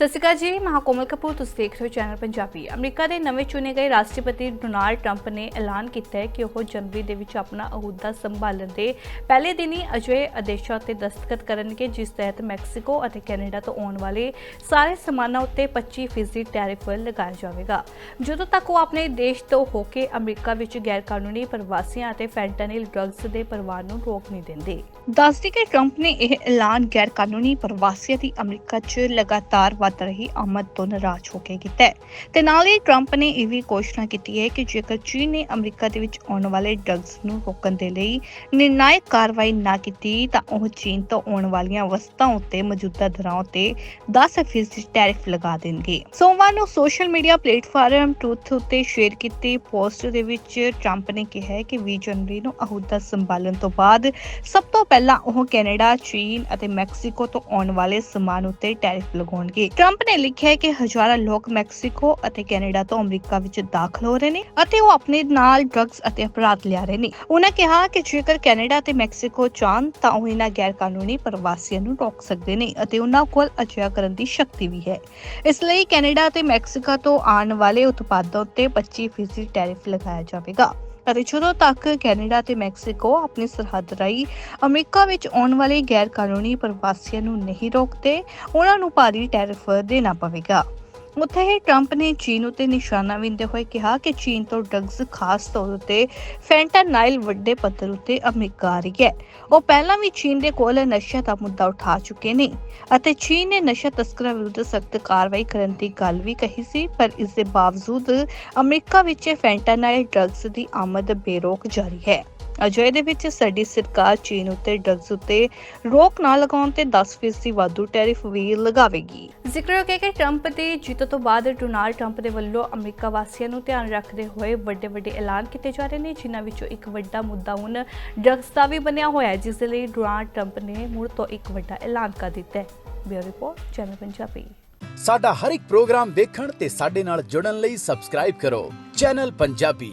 ਸਤਿ ਸ਼੍ਰੀ ਅਕਾਲ ਜੀ, ਮੈਂ ਕੋਮਲ ਕਪੂਰ, ਤੁਸੀਂ ਦੇਖ ਰਹੇ ਹੋ ਚੈਨਲ ਪੰਜਾਬੀ। ਅਮਰੀਕਾ ਦੇ ਨਵੇਂ ਚੁਣੇ ਗਏ ਰਾਸ਼ਟਰਪਤੀ ਡੋਨਾਲਡ ਟਰੰਪ ਨੇ ਐਲਾਨ ਕੀਤਾ ਹੈ ਕਿ ਉਹ ਜਨਵਰੀ ਦੇ ਵਿੱਚ ਆਪਣਾ ਅਹੁਦਾ ਸੰਭਾਲਣ ਦੇ ਪਹਿਲੇ ਦਿਨ ਹੀ ਅਜਿਹੇ ਆਦੇਸ਼ਾਂ ਤੇ ਦਸਤਖਤ ਕਰਨਗੇ, ਜਿਸ ਤਹਿਤ ਮੈਕਸੀਕੋ ਅਤੇ ਕੈਨੇਡਾ ਤੋਂ ਆਉਣ ਵਾਲੇ ਸਾਰੇ ਸਮਾਨਾਂ ਉੱਤੇ 25% ਟੈਰਿਫ ਲਗਾਇਆ ਜਾਵੇਗਾ। ਜਦੋਂ ਤੱਕ ਉਹ ਆਪਣੇ ਦੇਸ਼ ਤੋਂ ਹੋ ਕੇ ਅਮਰੀਕਾ ਵਿੱਚ ਗੈਰਕਾਨੂੰਨੀ ਪ੍ਰਵਾਸੀਆਂ ਅਤੇ ਫੈਂਟਾਨਿਲ ਡਰੱਗਸ ਦੇ ਪਰਵਾਹ ਨੂੰ ਰੋਕ ਨਹੀਂ ਦਿੰਦੇ। ਦੱਸਦੀ ਕਿ ਟਰੰਪ ਨੇ ਇਹ ਐਲਾਨ ਗੈਰ ਕਾਨੂੰਨੀ ਪ੍ਰਵਾਸੀਆਂ ਦੀ ਅਮਰੀਕਾ 'ਚ ਲਗਾਤਾਰ ਵੱਧ ਰਹੀ ਆਮਦ ਤੋਂ ਨਾਰਾਜ਼ ਹੋ ਕੇ ਕੀਤਾ ਹੈ ਤੇ ਨਾਲ ਹੀ ਟਰੰਪ ਨੇ ਇਹ ਵੀ ਘੋਸ਼ਣਾ ਕੀਤੀ ਹੈ ਕਿ ਜੇਕਰ ਚੀਨ ਨੇ ਅਮਰੀਕਾ ਦੇ ਵਿੱਚ ਆਉਣ ਵਾਲੇ ਡਰੱਗਸ ਨੂੰ ਰੋਕਣ ਦੇ ਲਈ ਨਿਰਣਾਇਕ ਕਾਰਵਾਈ ਨਾ ਕੀਤੀ ਤਾਂ ਉਹ ਚੀਨ ਤੋਂ ਆਉਣ ਵਾਲੀਆਂ ਵਸਤਾਂ ਉੱਤੇ ਮੌਜੂਦਾ ਦਰਾਂ ਉੱਤੇ 10% ਟੈਰਿਫ ਲਗਾ ਦੇਣਗੇ ਸੋਮਵਾਰ ਨੂੰ ਸੋਸ਼ਲ ਮੀਡੀਆ ਪਲੇਟਫਾਰਮ ਟਰੂਥ ਉੱਤੇ ਸ਼ੇਅਰ ਕੀਤੀ ਪੋਸਟ ਦੇ ਵਿੱਚ ਟਰੰਪ ਨੇ ਕਿਹਾ ਹੈ ਕਿ 20 ਜਨਵਰੀ ਨੂੰ ਅਹੁਦਾ ਸੰਭਾਲਣ ਤੋਂ ਬਾਅਦ ਸਭ ਤੋਂ ਪਹਿਲਾਂ ਉਹ ਕੈਨੇਡਾ, ਚੀਨ ਅਤੇ ਮੈਕਸੀਕੋ ਤੋਂ ਆਉਣ ਵਾਲੇ ਸਮਾਨ ਉੱਤੇ ਟੈਰਿਫ ਲਗਾਉਣਗੇ। ਟਰੰਪ ਨੇ ਲਿਖਿਆ ਹੈ ਕਿ ਹਜ਼ਾਰਾਂ ਲੋਕ ਮੈਕਸੀਕੋ ਅਤੇ ਕੈਨੇਡਾ ਤੋਂ ਅਮਰੀਕਾ ਵਿੱਚ ਦਾਖਲ ਹੋ ਰਹੇ ਨੇ ਅਤੇ ਉਹ ਆਪਣੇ ਨਾਲ ਡਰੱਗਸ ਅਤੇ ਅਪਰਾਧ ਲਿਆ ਰਹੇ ਨੇ। ਉਹਨਾਂ ਕਿਹਾ ਕਿ ਜੇਕਰ ਕੈਨੇਡਾ ਅਤੇ ਮੈਕਸੀਕੋ ਚਾਹਣ ਤਾਂ ਉਹ ਇਹਨਾਂ ਗੈਰ ਕਾਨੂੰਨੀ ਪ੍ਰਵਾਸੀਆਂ ਨੂੰ ਰੋਕ ਸਕਦੇ ਨੇ ਅਤੇ ਉਹਨਾਂ ਕੋਲ ਅਜਿਹਾ ਕਰਨ ਦੀ ਸ਼ਕਤੀ ਵੀ ਹੈ। ਇਸ ਲਈ ਕੈਨੇਡਾ ਅਤੇ ਮੈਕਸੀਕੋ ਤੋਂ ਆਉਣ ਵਾਲੇ ਉਤਪਾਦਾਂ ਉੱਤੇ 25% ਟੈਰਿਫ ਲਗਾਇਆ ਜਾਵੇਗਾ। ਅਤੇ ਜਦੋਂ ਤੱਕ ਕੈਨੇਡਾ ਤੇ ਮੈਕਸੀਕੋ ਆਪਣੀ ਸਰਹੱਦ ਰਾਹੀਂ ਅਮਰੀਕਾ ਵਿੱਚ ਆਉਣ ਵਾਲੇ ਗੈਰ ਕਾਨੂੰਨੀ ਪ੍ਰਵਾਸੀਆਂ ਨੂੰ ਨਹੀਂ ਰੋਕਦੇ, ਉਹਨਾਂ ਨੂੰ ਭਾਰੀ ਟੈਰਿਫ ਦੇਣਾ ਪਵੇਗਾ। ਉੱਥੇ ਹੀ ਟਰੰਪ ਨੇ ਚੀਨ ਉਤੇ ਨਿਸ਼ਾਨਾ ਵਿੰਦੇ ਹੋਏ ਕਿਹਾ ਕਿ ਚੀਨ ਤੋਂ ਡਰੱਗਸ ਖਾਸ ਤੌਰ ਉਤੇ ਫੈਂਟਾਨਾਈਲ ਵੱਡੇ ਪੱਧਰ ਉਤੇ ਅਮਰੀਕਾ ਆ ਰਹੀ ਹੈ। ਉਹ ਪਹਿਲਾਂ ਵੀ ਚੀਨ ਦੇ ਕੋਲ ਨਸ਼ਾ ਦਾ ਮੁੱਦਾ ਉਠਾ ਚੁੱਕੇ ਨੇ ਅਤੇ ਚੀਨ ਨੇ ਨਸ਼ਾ ਤਸਕਰਾਂ ਵਿਰੁੱਧ ਸਖਤ ਕਾਰਵਾਈ ਕਰਨ ਦੀ ਗੱਲ ਵੀ ਕਹੀ ਸੀ, ਪਰ ਇਸ ਦੇ ਬਾਵਜੂਦ ਅਮਰੀਕਾ ਵਿੱਚ ਫੈਂਟਾਨਾਈਲ ਡਰੱਗਸ ਦੀ ਆਮਦ ਬੇਰੋਕ ਜਾਰੀ ਹੈ। ਅਜਿਹੇ ਦੇ ਵਿੱਚ ਸਾਡੀ ਸਰਕਾਰ ਚੀਨ ਉੱਤੇ ਡਰੱਗਸ ਉੱਤੇ ਰੋਕ ਨਾ ਲਗਾਉਣ ਤੇ 10% ਵਾਧੂ ਟੈਰਿਫ ਵੀ ਲਗਾਵੇਗੀ। ਜ਼ਿਕਰਯੋਗ ਹੈ ਕਿ ਟਰੰਪ ਦੀ ਜਿੱਤ ਤੋਂ ਬਾਅਦ ਡੋਨਾਲਡ ਟਰੰਪ ਦੇ ਵੱਲੋਂ ਅਮਰੀਕਾ ਵਾਸੀਆਂ ਨੂੰ ਧਿਆਨ ਰੱਖਦੇ ਹੋਏ ਵੱਡੇ ਵੱਡੇ ਐਲਾਨ ਕੀਤੇ ਜਾ ਰਹੇ ਨੇ ਜਿਨ੍ਹਾਂ ਵਿੱਚੋਂ ਇੱਕ ਵੱਡਾ ਮੁੱਦਾ ਹੁਣ ਡਰੱਗਸ ਦਾ ਵੀ ਬਣਿਆ ਹੋਇਆ ਹੈ ਜਿਸ ਦੇ ਲਈ ਡੋਨਾਲਡ ਟਰੰਪ ਨੇ ਮੁੜ ਤੋਂ ਇੱਕ ਵੱਡਾ ਐਲਾਨ ਕਰ ਦਿੱਤਾ ਹੈ। ਬਿਊਰੋ ਰਿਪੋਰਟ ਚੈਨਲ ਪੰਜਾਬੀ ਸਾਡਾ ਹਰ ਇੱਕ ਪ੍ਰੋਗਰਾਮ ਵੇਖਣ ਤੇ ਸਾਡੇ ਨਾਲ ਜੁੜਨ ਲਈ ਸਬਸਕ੍ਰਾਈਬ ਕਰੋ ਚੈਨਲ ਪੰਜਾਬੀ